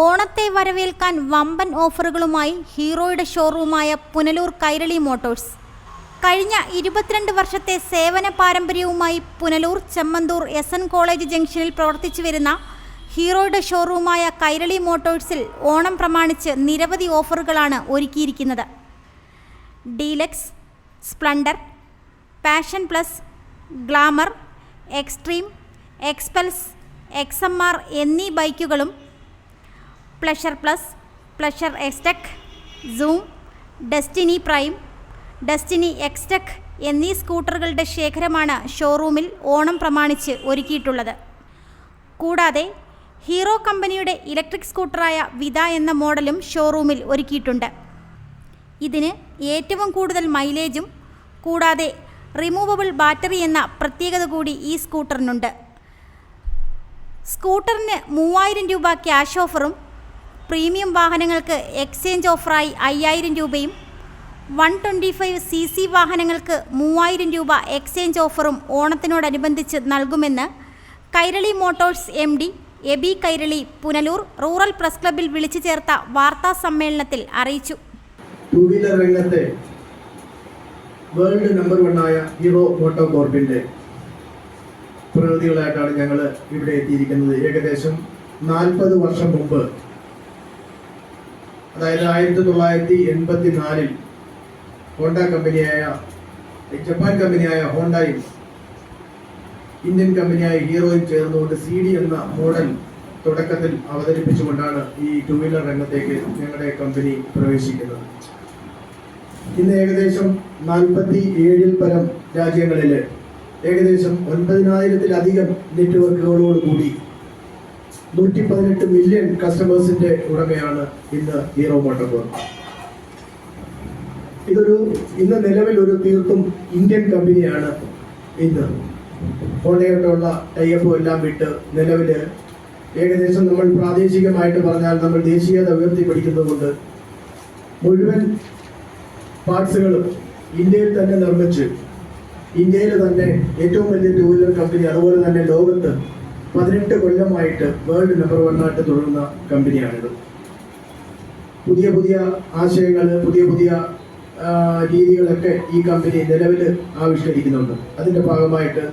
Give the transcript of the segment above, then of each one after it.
ഓണത്തെ വരവേൽക്കാൻ വമ്പൻ ഓഫറുകളുമായി ഹീറോയുടെ ഷോറൂമായ പുനലൂർ കൈരളി മോട്ടോഴ്സ്. കഴിഞ്ഞ ഇരുപത്തിരണ്ട് വർഷത്തെ സേവന പാരമ്പര്യവുമായി Punalur Chemmanthoor S N college ജംഗ്ഷനിൽ പ്രവർത്തിച്ചു വരുന്ന ഹീറോയുടെ ഷോറൂമായ കൈരളി മോട്ടോഴ്സിൽ ഓണം പ്രമാണിച്ച് നിരവധി ഓഫറുകളാണ് ഒരുക്കിയിരിക്കുന്നത്. Deluxe Splendor Passion Plus Glamour Xtreme XPulse X എന്നീ ബൈക്കുകളും Pleasure Plus Pleasure XTec Zoom Destini Prime Destini XTec എന്നീ സ്കൂട്ടറുകളുടെ ശേഖരമാണ് ഷോറൂമിൽ ഓണം പ്രമാണിച്ച് ഒരുക്കിയിട്ടുള്ളത്. കൂടാതെ ഹീറോ കമ്പനിയുടെ ഇലക്ട്രിക് സ്കൂട്ടറായ വിത എന്ന മോഡലും ഷോറൂമിൽ ഒരുക്കിയിട്ടുണ്ട്. ഇതിന് ഏറ്റവും കൂടുതൽ മൈലേജും കൂടാതെ റിമൂവബിൾ ബാറ്ററി എന്ന പ്രത്യേകത കൂടി ഈ സ്കൂട്ടറിനുണ്ട് സ്കൂട്ടറിന് മൂവായിരം രൂപ ക്യാഷ് ഓഫറും പ്രീമിയം വാഹനങ്ങൾക്ക് എക്സ്ചേഞ്ച് ഓഫറായി അയ്യായിരം രൂപയും one twenty five C C വാഹനങ്ങൾക്ക് മൂവായിരം രൂപ എക്സ്ചേഞ്ച് ഓഫറും ഓണത്തിനോടനുബന്ധിച്ച് നൽകുമെന്ന് Kairali Motors M D Abi Kairali Punalur rural press ക്ലബിൽ വിളിച്ചു ചേർത്ത വാർത്താ സമ്മേളനത്തിൽ അറിയിച്ചു. രംഗത്തെ വേൾഡ് നമ്പർ വണ്ണായ ഹീറോ മോട്ടോ കോർപ്പിന്റെ പ്രതിനിധികളായിട്ടാണ് ഞങ്ങൾ ഇവിടെ എത്തിയിരിക്കുന്നത്. ഏകദേശം നാൽപ്പത് വർഷം മുമ്പ് അതായത് ആയിരത്തി തൊള്ളായിരത്തി എൺപത്തി നാലിൽ ഹോണ്ട കമ്പനിയായ ജപ്പാൻ കമ്പനിയായ ഹോണ്ടയും ഇന്ത്യൻ കമ്പനിയായ ഹീറോയും ചേർന്നുകൊണ്ട് സി ഡി എന്ന മോഡൽ തുടക്കത്തിൽ അവതരിപ്പിച്ചുകൊണ്ടാണ് ഈ ടു വീലർ രംഗത്തേക്ക് ഞങ്ങളുടെ കമ്പനി പ്രവേശിക്കുന്നത്. ഇന്ന് ഏകദേശം നാൽപ്പത്തി ഏഴിൽ പരം രാജ്യങ്ങളിൽ ഏകദേശം ഒൻപതിനായിരത്തിലധികം നെറ്റ്വർക്കുകളോട് കൂടി നൂറ്റി പതിനെട്ട് മില്യൺ കസ്റ്റമേഴ്സിന്റെ ഉടമയാണ് ഇന്ന് ഹീറോ മോട്ടോർ ഇതൊരു ഇന്ന് നിലവിൽ ഒരു തീർത്തും ഇന്ത്യൻ കമ്പനിയാണ് ഇന്ന്. ഹോണ്ടയായിട്ടുള്ള ടൈപ്പും എല്ലാം വിട്ട് നിലവിൽ ഏകദേശം നമ്മൾ പ്രാദേശികമായിട്ട് പറഞ്ഞാൽ നമ്മൾ ദേശീയത ഉയർത്തിപ്പിടിക്കുന്നതുകൊണ്ട് മുഴുവൻ പാർട്സുകളും ഇന്ത്യയിൽ തന്നെ നിർമ്മിച്ച് ഇന്ത്യയിൽ തന്നെ ഏറ്റവും വലിയ ടൂ വീലർ കമ്പനി അതുപോലെ തന്നെ ലോകത്ത് പതിനെട്ട് കൊല്ലമായിട്ട് വേൾഡ് നമ്പർ വൺ ആയിട്ട് തുടരുന്ന കമ്പനിയാണിത്. പുതിയ പുതിയ ആശയങ്ങൾ പുതിയ പുതിയ രീതികളൊക്കെ ഈ കമ്പനി നിലവിൽ ആവിഷ്കരിക്കുന്നുണ്ട്. അതിന്റെ ഭാഗമായിട്ട്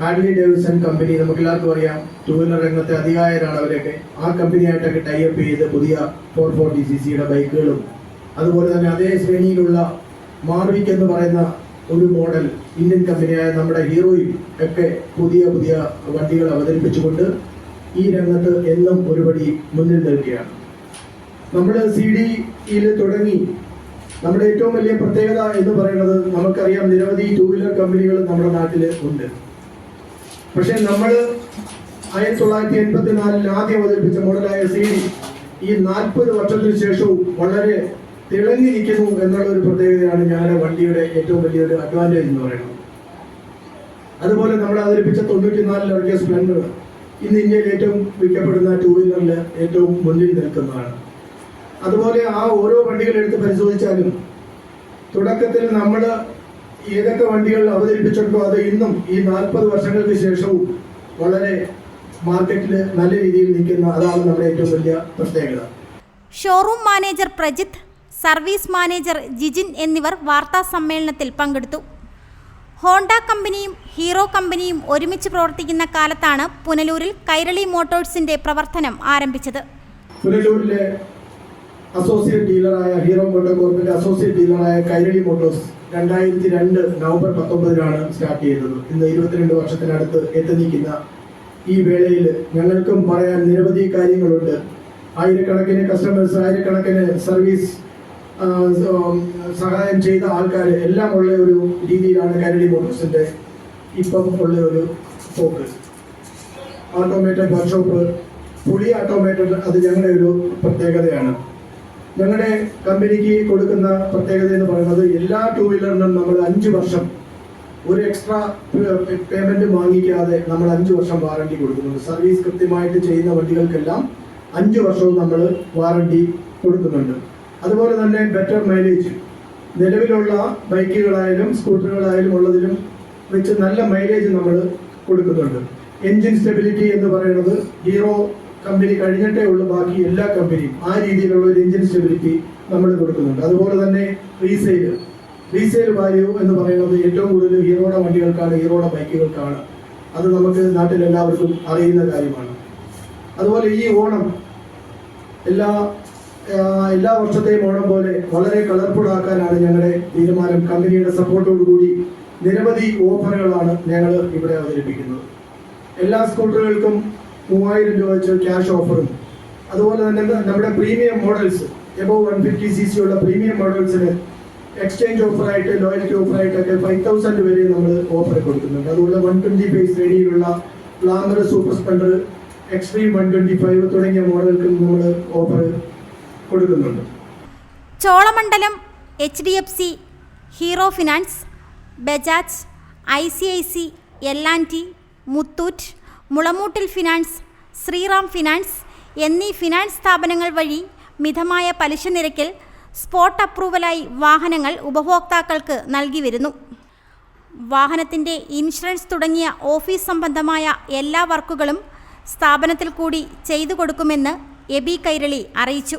ഹാഡ്ലി ഡേവിസൺ കമ്പനി നമുക്ക് എല്ലാവർക്കും അറിയാം. ടൂ വീലർ രംഗത്തെ അധികായരാണ് അവരൊക്കെ. ആ കമ്പനിയായിട്ടൊക്കെ ടൈപ്പ് ചെയ്ത് പുതിയ ഫോർ ഫോർട്ടി സി സിയുടെ ബൈക്കുകളും അതുപോലെ തന്നെ അതേ ശ്രേണിയിലുള്ള മാർവിക് എന്ന് പറയുന്ന ഒരു മോഡൽ ഇന്ത്യൻ കമ്പനിയായ നമ്മുടെ ഹീറോയും ഒക്കെ പുതിയ പുതിയ വണ്ടികൾ അവതരിപ്പിച്ചുകൊണ്ട് ഈ രംഗത്ത് എന്നും ഒരുപടി മുന്നിൽ നിൽക്കുകയാണ്. നമ്മുടെ സി ഡിയിൽ തുടങ്ങി നമ്മുടെ ഏറ്റവും വലിയ പ്രത്യേകത എന്ന് പറയുന്നത് നമുക്കറിയാം നിരവധി ടൂ വീലർ കമ്പനികൾ നമ്മുടെ നാട്ടിൽ ഉണ്ട്. പക്ഷെ നമ്മൾ ആയിരത്തി തൊള്ളായിരത്തി എൺപത്തിനാലിൽ ആദ്യം അവതരിപ്പിച്ച മോഡലായ സി ഡി ഈ നാൽപ്പത് വർഷത്തിന് ശേഷവും വളരെ തിളങ്ങിയിരിക്കുന്നു എന്നുള്ള ഒരു പ്രത്യേകതയാണ് ഞങ്ങളുടെ വണ്ടിയുടെ ഏറ്റവും വലിയൊരു അഡ്വാന്റേജ് എന്ന് പറയുന്നത്. അതുപോലെ നമ്മൾ അവതരിപ്പിച്ച തൊണ്ണൂറ്റിനാലിൽ ഇറക്കിയ സ്പ്ലെൻഡർ ഇന്ന് ഇന്ത്യയിൽ ഏറ്റവും വിൽക്കപ്പെടുന്ന ടൂ വീലറിൽ ഏറ്റവും മുന്നിൽ നിൽക്കുന്നതാണ്. അതുപോലെ ആ ഓരോ വണ്ടികൾ എടുത്ത് പരിശോധിച്ചാലും തുടക്കത്തിൽ നമ്മൾ ഏതൊക്കെ വണ്ടികൾ അവതരിപ്പിച്ചിട്ടുണ്ടോ അത് ഇന്നും ഈ നാൽപ്പത് വർഷങ്ങൾക്ക് ശേഷവും വളരെ മാർക്കറ്റിൽ നല്ല രീതിയിൽ നിൽക്കുന്ന അതാണ് നമ്മുടെ ഏറ്റവും വലിയ പ്രത്യേകത. Showroom manager Prajith service manager Jijin എന്നിവർ വാർത്താ സമ്മേളനത്തിൽ പങ്കെടുത്തു. ഹോണ്ട കമ്പനിയും ഹീറോ കമ്പനിയും ഒരുമിച്ച് പ്രവർത്തിക്കുന്ന കാലത്താണ് പുനലൂരിൽ കൈരളി മോട്ടോഴ്സിന്റെ പ്രവർത്തനം ആരംഭിച്ചത്. പുനലൂരിലെ അസോസിയേറ്റ് ഡീലറായ ഹീറോ മോട്ടോർ അസോസിയേറ്റ് ഡീലറായ കൈരളി മോട്ടോഴ്സ് രണ്ടായിരത്തി രണ്ട് നവംബർ പത്തൊമ്പതിനാണ് സ്റ്റാർട്ട് ചെയ്തത്. ഇന്ന് ഇരുപത്തിരണ്ട് വർഷത്തിനടുത്ത് എത്തി നിൽക്കുന്ന ഈ വേളയിൽ ഞങ്ങൾക്കും പറയാൻ നിരവധി കാര്യങ്ങളുണ്ട്. ആയിരക്കണക്കിന് കസ്റ്റമേഴ്സ് ആയിരക്കണക്കിന് സർവീസ് സഹായം ചെയ്ത ആൾക്കാർ എല്ലാം ഉള്ള ഒരു രീതിയിലാണ് കരടി മോട്ടോഴ്സിന്റെ ഇപ്പം ഉള്ള ഒരു ഫോക്കസ്. ഓട്ടോമേറ്റഡ് വർക്ക്ഷോപ്പ് പുളി ഓട്ടോമേറ്റഡ് അത് ഞങ്ങളുടെ ഒരു പ്രത്യേകതയാണ്. ഞങ്ങളുടെ കമ്പനിക്ക് കൊടുക്കുന്ന പ്രത്യേകത എന്ന് പറയുന്നത് എല്ലാ ടൂ വീലറിനും നമ്മൾ അഞ്ച് വർഷം ഒരു എക്സ്ട്രാ പേയ്മെന്റ് വാങ്ങിക്കാതെ നമ്മൾ അഞ്ച് വർഷം വാറണ്ടി കൊടുക്കുന്നുണ്ട്. സർവീസ് കൃത്യമായിട്ട് ചെയ്യുന്ന വണ്ടികൾക്കെല്ലാം അഞ്ച് വർഷവും നമ്മൾ വാറണ്ടി കൊടുക്കുന്നുണ്ട്. അതുപോലെ തന്നെ ബെറ്റർ മൈലേജ് നിലവിലുള്ള ബൈക്കുകളായാലും സ്കൂട്ടറുകളായാലും ഉള്ളതിലും വെച്ച് നല്ല മൈലേജ് നമ്മൾ കൊടുക്കുന്നുണ്ട്. എൻജിൻ സ്റ്റെബിലിറ്റി എന്ന് പറയുന്നത് ഹീറോ കമ്പനി കഴിഞ്ഞിട്ടേ ഉള്ളൂ ബാക്കി എല്ലാ കമ്പനിയും ആ രീതിയിലുള്ള ഒരു എഞ്ചിൻ സ്റ്റെബിലിറ്റി നമ്മൾ കൊടുക്കുന്നുണ്ട്. അതുപോലെ തന്നെ റീസെയിൽ റീസെയിൽ വാല്യൂ എന്ന് പറയുന്നത് ഏറ്റവും കൂടുതൽ ഹീറോയുടെ വണ്ടികൾക്കാണ് ഹീറോയുടെ ബൈക്കുകൾക്കാണ് അത് നമുക്ക് നാട്ടിൽ എല്ലാവർക്കും അറിയുന്ന കാര്യമാണ്. അതുപോലെ ഈ ഓണം എല്ലാ എല്ലാ വർഷത്തെയും ഓണം പോലെ വളരെ കളർഫുൾ ആക്കാനാണ് ഞങ്ങളുടെ തീരുമാനം. കമ്പനിയുടെ സപ്പോർട്ടോടുകൂടി നിരവധി ഓഫറുകളാണ് ഞങ്ങൾ ഇവിടെ അവതരിപ്പിക്കുന്നത്. എല്ലാ സ്കൂട്ടറുകൾക്കും മൂവായിരം രൂപ വെച്ച് ക്യാഷ് ഓഫറും അതുപോലെ തന്നെ നമ്മുടെ premium models above one fifty C C ഉള്ള പ്രീമിയം മോഡൽസിന് എക്സ്ചേഞ്ച് ഓഫറായിട്ട് ലോയൽറ്റി ഓഫറായിട്ടൊക്കെ ഫൈവ് തൗസൻഡ് വരെ നമ്മൾ ഓഫർ കൊടുക്കുന്നുണ്ട്. അതുപോലെ വൺ ട്വന്റി ഫൈവ് ശ്രേണിയിലുള്ള Glamour Super Splendor Xtreme one twenty five തുടങ്ങിയ മോഡലുകൾക്ക് നമ്മൾ ഓഫർ കൊടുക്കുന്നുണ്ട്. Cholamandalam H D F C Hero Finance Bajaj I C I C L and T Muthoot Mulamoottil Finance Shriram Finance എന്നീ finance സ്ഥാപനങ്ങൾ വഴി മിതമായ പലിശ നിരക്കിൽ സ്പോട്ട് അപ്രൂവലായി വാഹനങ്ങൾ ഉപഭോക്താക്കൾക്ക് നൽകി വരുന്നു. വാഹനത്തിന്റെ ഇൻഷുറൻസ് തുടങ്ങിയ ഓഫീസ് സംബന്ധമായ എല്ലാ വർക്കുകളും സ്ഥാപനത്തിൽ കൂടി ചെയ്തു കൊടുക്കുമെന്ന് എബി കൈരളി അറിയിച്ചു.